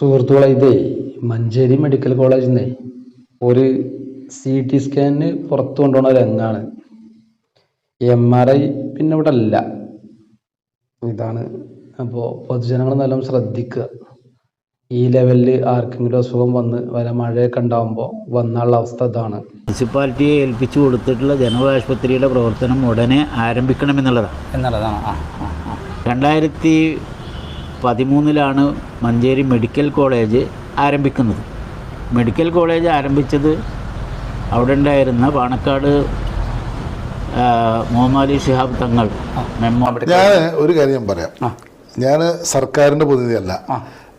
സുഹൃത്തുക്കളെ ഇതേ മഞ്ചേരി മെഡിക്കൽ കോളേജിൽ നിന്നേ ഒരു സി ടി സ്കാനിന് പുറത്ത് കൊണ്ടുപോണ രംഗാണ്. എം ആർ ഐ പിന്നെ ഇവിടെ അല്ല. ഇതാണ്. അപ്പോൾ പൊതുജനങ്ങൾ നല്ലോണം ശ്രദ്ധിക്കുക. ഈ ലെവലിൽ ആർക്കെങ്കിലും അസുഖം വന്ന് വല്ല മഴയൊക്കെ ഉണ്ടാകുമ്പോൾ വന്നുള്ള അവസ്ഥ ഇതാണ്. മുനിസിപ്പാലിറ്റിയെ ഏൽപ്പിച്ചു കൊടുത്തിട്ടുള്ള ജനറൽ ആശുപത്രിയുടെ പ്രവർത്തനം ഉടനെ ആരംഭിക്കണം എന്നുള്ളതാണ്. രണ്ടായിരത്തി പതിമൂന്നിലാണ് മഞ്ചേരി മെഡിക്കൽ കോളേജ് ആരംഭിക്കുന്നത്. മെഡിക്കൽ കോളേജ് ആരംഭിച്ചത് അവിടെ ഉണ്ടായിരുന്ന പാണക്കാട് മോഹമാലി മുഹമ്മദ് ഷിഹാബ് തങ്ങൾ മെമ്മോ ഞാൻ ഒരു കാര്യം പറയാം. ഞാൻ സർക്കാരിന്റെ പ്രതിനിധിയല്ല.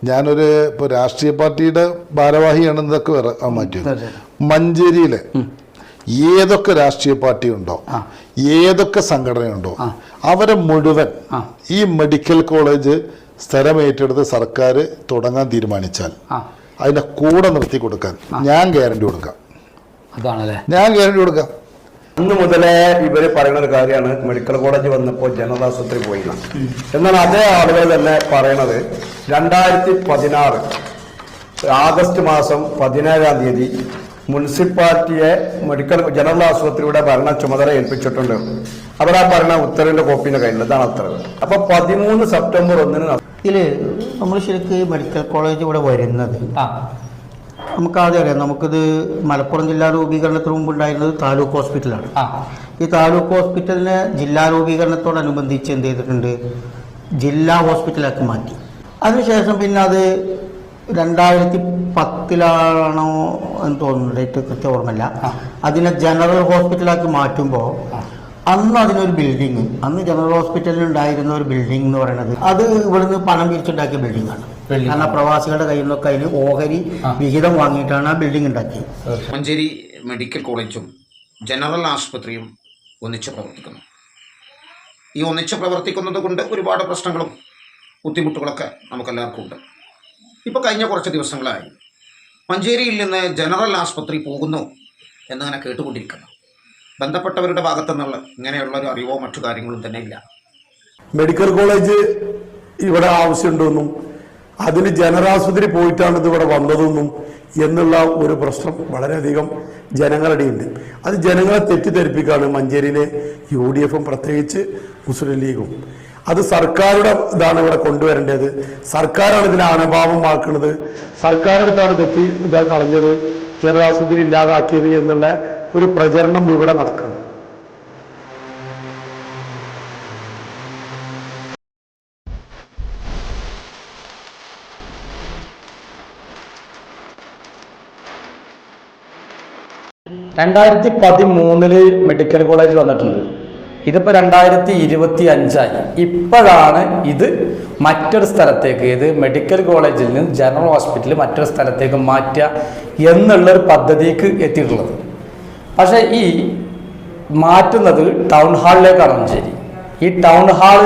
ഞാനൊരു ഇപ്പോൾ രാഷ്ട്രീയ പാർട്ടിയുടെ ഭാരവാഹിയാണെന്നൊക്കെ വേറെ ആ മഞ്ചേരിയിൽ മഞ്ചേരിയിലെ ഏതൊക്കെ രാഷ്ട്രീയ പാർട്ടി ഉണ്ടോ ഏതൊക്കെ സംഘടനയുണ്ടോ അവരെ മുഴുവൻ ഈ മെഡിക്കൽ കോളേജ് സ്ഥലം ഏറ്റെടുത്ത് സർക്കാർ തുടങ്ങാൻ തീരുമാനിച്ചാൽ അതിന്റെ കൂടെ നിർത്തി കൊടുക്കാൻ ഞാൻ ഗ്യാരണ്ടി കൊടുക്കാം. അതാണല്ലേ? ഞാൻ ഗ്യാരണ്ടി കൊടുക്കാം. അന്ന് മുതലേ ഇവർ പറയുന്ന ഒരു കാര്യമാണ് മെഡിക്കൽ കോളേജ് വന്നപ്പോൾ ജനറൽ ആശുപത്രി പോയി എന്നാണ്. എന്നാൽ അതേ ആളുകൾ തന്നെ പറയണത്. രണ്ടായിരത്തി പതിനാറ് ആഗസ്റ്റ് മാസം പതിനേഴാം തീയതി മുനിസിപ്പാലിറ്റിയെ മെഡിക്കൽ ജനറൽ ആശുപത്രിയുടെ ഭരണ ചുമതല ഏൽപ്പിച്ചിട്ടുണ്ട്. അവർ ആ ഭരണ ഉത്തരവിന്റെ കോപ്പിന്റെ കയ്യിൽ ഇതാണ് ഉത്തരവ്. അപ്പൊ പതിമൂന്ന് സെപ്റ്റംബർ ഒന്നിന് ഇതിൽ നമ്മൾ ശരിക്ക് മെഡിക്കൽ കോളേജ് ഇവിടെ വരുന്നത്. ആ. നമുക്ക് ആദ്യം അറിയാം നമുക്കിത് മലപ്പുറം ജില്ലാ രൂപീകരണത്തിന് മുമ്പ് ഉണ്ടായിരുന്നത് താലൂക്ക് ഹോസ്പിറ്റലാണ്. ആ. ഈ താലൂക്ക് ഹോസ്പിറ്റലിനെ ജില്ലാ രൂപീകരണത്തോടനുബന്ധിച്ച് എന്ത് ചെയ്തിട്ടുണ്ട്? ജില്ലാ ഹോസ്പിറ്റലാക്കി മാറ്റി. അതിനുശേഷം പിന്നെ അത് രണ്ടായിരത്തി പത്തിലാണോ എന്ന് തോന്നുന്നു ഡേറ്റ് കൃത്യം ഓർമ്മയില്ല. അതിനെ ജനറൽ ഹോസ്പിറ്റലാക്കി മാറ്റുമ്പോൾ അന്ന് അതിനൊരു ബിൽഡിങ് അന്ന് ജനറൽ ഹോസ്പിറ്റലിൽ ഉണ്ടായിരുന്ന ഒരു ബിൽഡിംഗ് എന്ന് പറയുന്നത് അത് ഇവിടുന്ന് പണം പിരിച്ചുണ്ടാക്കിയ ബിൽഡിംഗ് ആണ്. Building. കാരണം പ്രവാസികളുടെ കയ്യിൽ നിന്നൊക്കെ അതിന് ഓഹരി വിഹിതം വാങ്ങിയിട്ടാണ് ആ ബിൽഡിംഗ് ഉണ്ടാക്കിയത്. മഞ്ചേരി മെഡിക്കൽ കോളേജും ജനറൽ ആശുപത്രിയും ഒന്നിച്ച് പ്രവർത്തിക്കുന്നു. ഈ ഒന്നിച്ച് പ്രവർത്തിക്കുന്നത് കൊണ്ട് ഒരുപാട് പ്രശ്നങ്ങളും ബുദ്ധിമുട്ടുകളൊക്കെ നമുക്കെല്ലാവർക്കും ഉണ്ട്. ഇപ്പോൾ കഴിഞ്ഞ കുറച്ച് ദിവസങ്ങളായി. മഞ്ചേരിയിൽ നിന്ന് ജനറൽ ആശുപത്രി പോകുന്നു എന്നിങ്ങനെ കേട്ടുകൊണ്ടിരിക്കുന്നു. ബന്ധപ്പെട്ടവരുടെ ഭാഗത്തു നിന്നുള്ള ഇങ്ങനെയുള്ള ഒരു അറിവോ മറ്റു കാര്യങ്ങളും തന്നെ ഇല്ല. മെഡിക്കൽ കോളേജ് ഇവിടെ ആവശ്യമുണ്ടെന്നും അതിന് ജനറാശുപത്രി പോയിട്ടാണ് ഇത് ഇവിടെ വന്നതെന്നും എന്നുള്ള ഒരു പ്രശ്നം വളരെയധികം ജനങ്ങളുടെ ഉണ്ട്. അത് ജനങ്ങളെ തെറ്റിദ്ധരിപ്പിക്കുകയാണ് മഞ്ചേരിയിലെ യു ഡി എഫും പ്രത്യേകിച്ച് മുസ്ലിം ലീഗും. അത് സർക്കാരുടെ ഇതാണ് ഇവിടെ കൊണ്ടുവരേണ്ടത്. സർക്കാരാണ് ഇതിനെ അനഭാവമാക്കുന്നത് സർക്കാരിനടുത്താണ് തെറ്റി ഇതാ കളഞ്ഞത്. ജനറാശുപത്രി ഇല്ലാതാക്കിയത് എന്നുള്ള ഒരു പ്രചരണം ഇവിടെ നടക്കണം. രണ്ടായിരത്തി പതിമൂന്നിൽ മെഡിക്കൽ കോളേജ് വന്നിട്ടുണ്ട്. ഇതിപ്പോൾ രണ്ടായിരത്തി ഇരുപത്തി അഞ്ചായി ഇപ്പോഴാണ് ഇത് മറ്റൊരു സ്ഥലത്തേക്ക് ഇത് മെഡിക്കൽ കോളേജിൽ നിന്ന് ജനറൽ ഹോസ്പിറ്റലിൽ മറ്റൊരു സ്ഥലത്തേക്ക് മാറ്റുക എന്നുള്ളൊരു പദ്ധതിക്ക് എത്തിയിട്ടുള്ളത്. പക്ഷേ ഈ മാറ്റുന്നത് ടൗൺ ഹാളിലേക്കാണ് ശരി ഈ ടൗൺ ഹാൾ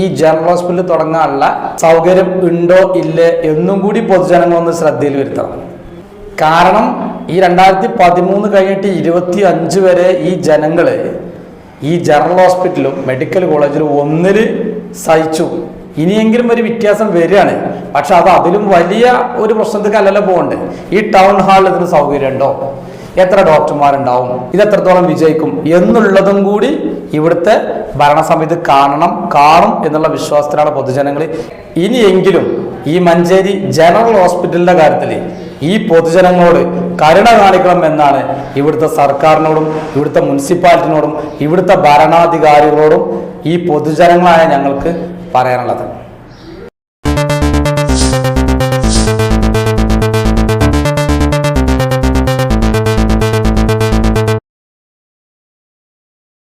ഈ ജനറൽ ഹോസ്പിറ്റൽ തുടങ്ങാനുള്ള സൗകര്യം ഉണ്ടോ ഇല്ലേ എന്നും കൂടി പൊതുജനങ്ങൾ ഒന്ന് ശ്രദ്ധയിൽ വരുത്തണം. കാരണം ഈ രണ്ടായിരത്തി പതിമൂന്ന് കഴിഞ്ഞിട്ട് ഇരുപത്തി അഞ്ച് വരെ ഈ ജനങ്ങൾ ഈ ജനറൽ ഹോസ്പിറ്റലും മെഡിക്കൽ കോളേജിലും ഒന്നിൽ സഹിച്ചു. ഇനിയെങ്കിലും ഒരു വ്യത്യാസം വരികയാണ്. പക്ഷെ അത് അതിലും വലിയ ഒരു പ്രശ്നത്തേക്ക് അല്ലല്ലോ പോകണ്ടേ. ഈ ടൗൺ ഹാളിൽ ഇതിന് സൗകര്യമുണ്ടോ? എത്ര ഡോക്ടർമാരുണ്ടാവും? ഇത് എത്രത്തോളം വിജയിക്കും? എന്നുള്ളതും കൂടി ഇവിടുത്തെ ഭരണസമിതി കാണണം കാണും എന്നുള്ള വിശ്വാസത്തിലാണ് പൊതുജനങ്ങൾ ഇനിയെങ്കിലും ഈ മഞ്ചേരി ജനറൽ ഹോസ്പിറ്റലിന്റെ കാര്യത്തിൽ ഈ പൊതുജനങ്ങളോട് കരുണ കാണിക്കണം എന്നാണ് ഇവിടുത്തെ സർക്കാരിനോടും ഇവിടുത്തെ മുനിസിപ്പാലിറ്റിനോടും ഇവിടുത്തെ ഭരണാധികാരികളോടും ഈ പൊതുജനങ്ങളായ ഞങ്ങൾക്ക് പറയാനുള്ളത്.